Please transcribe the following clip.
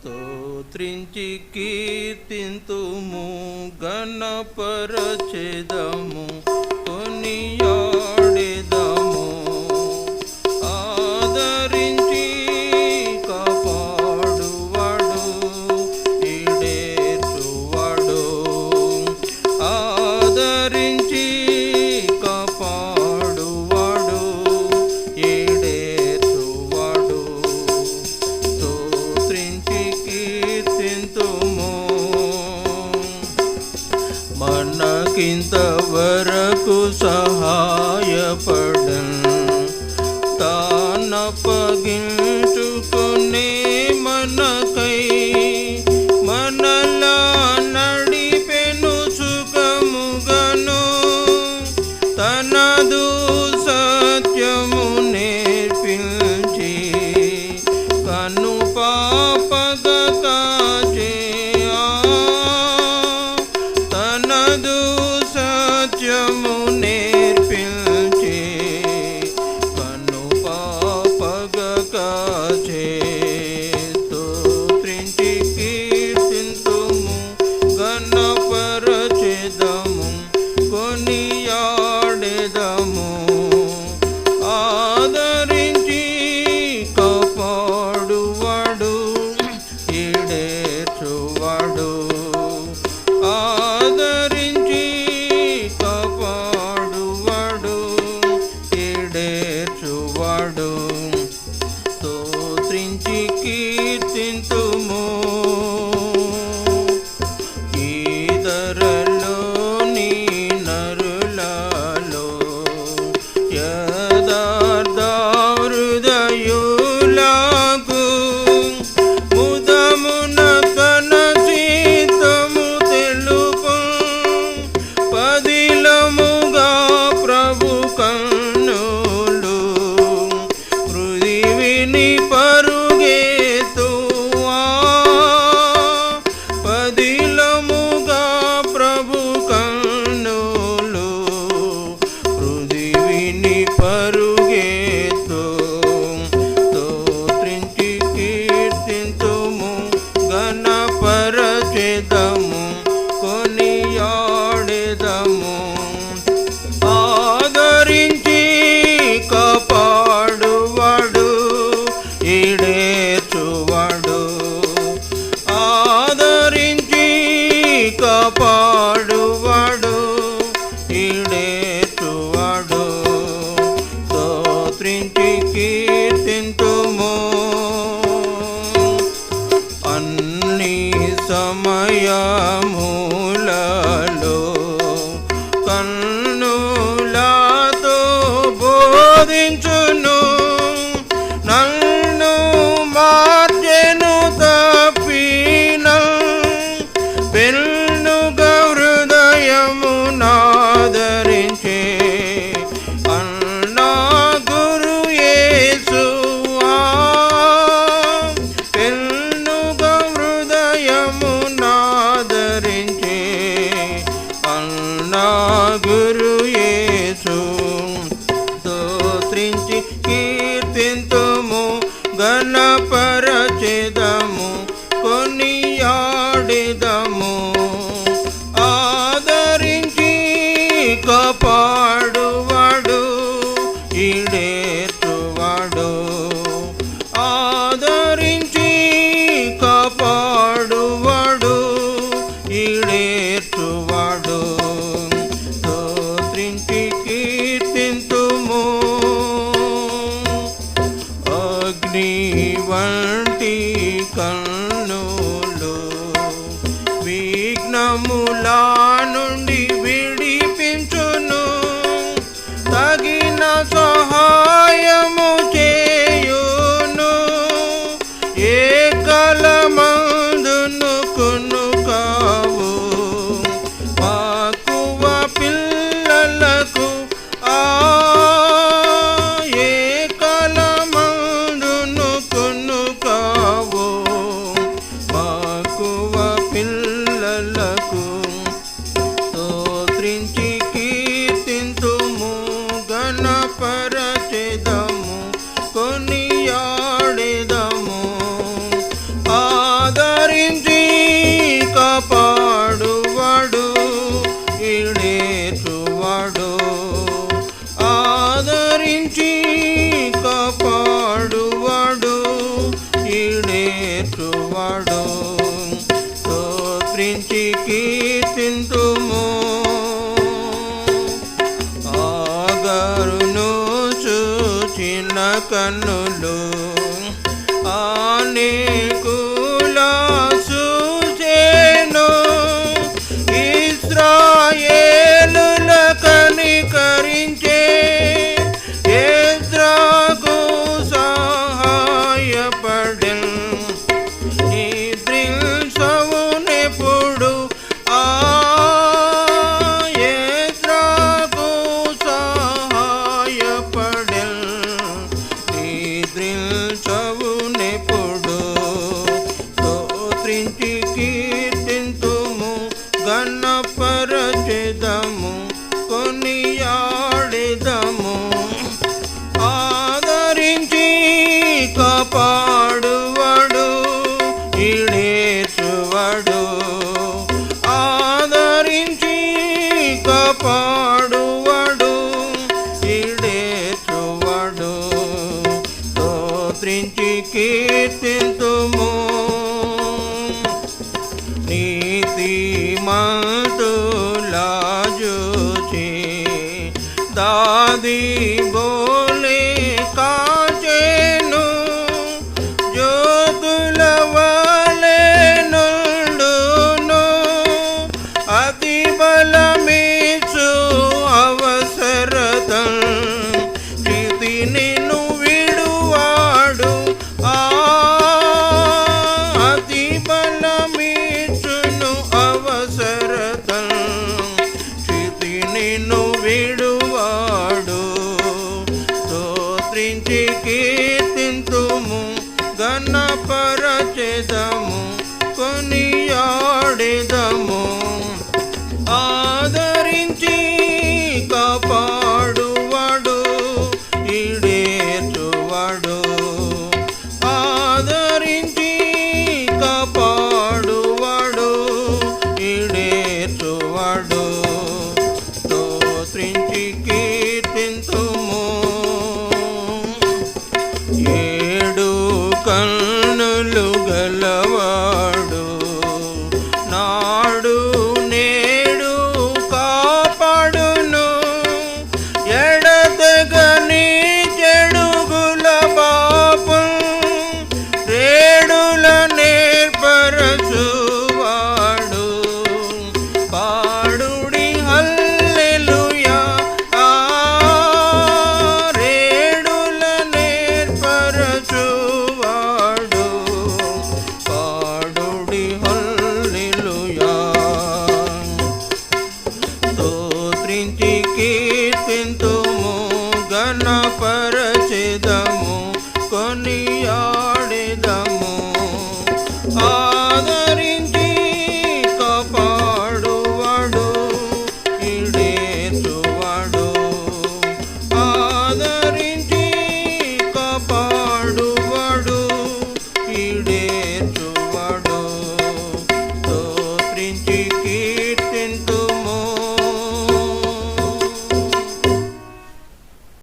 స్తోత్రించి కీర్తింతుము గణపరచెదము మనకింతవరకు సహాయపడన్. తానప్పగించుకునే you. You. ஈடே ధరించి కాపాడువాడు ఇడేచువాడు ఆదరించి కాపాడువాడు ఇడేచువాడు స్తోత్రించి కీర్తింతుము. ఆగరును చూచిన కన్నులు ఆనేకు స్తోత్రించి కీర్తింతుము. నీతి మాతులాజుచి దాదీ చేదము కొనియాడేదము. ఆ స్మరించి కీర్తింతుము గణపరచిదము కొనియా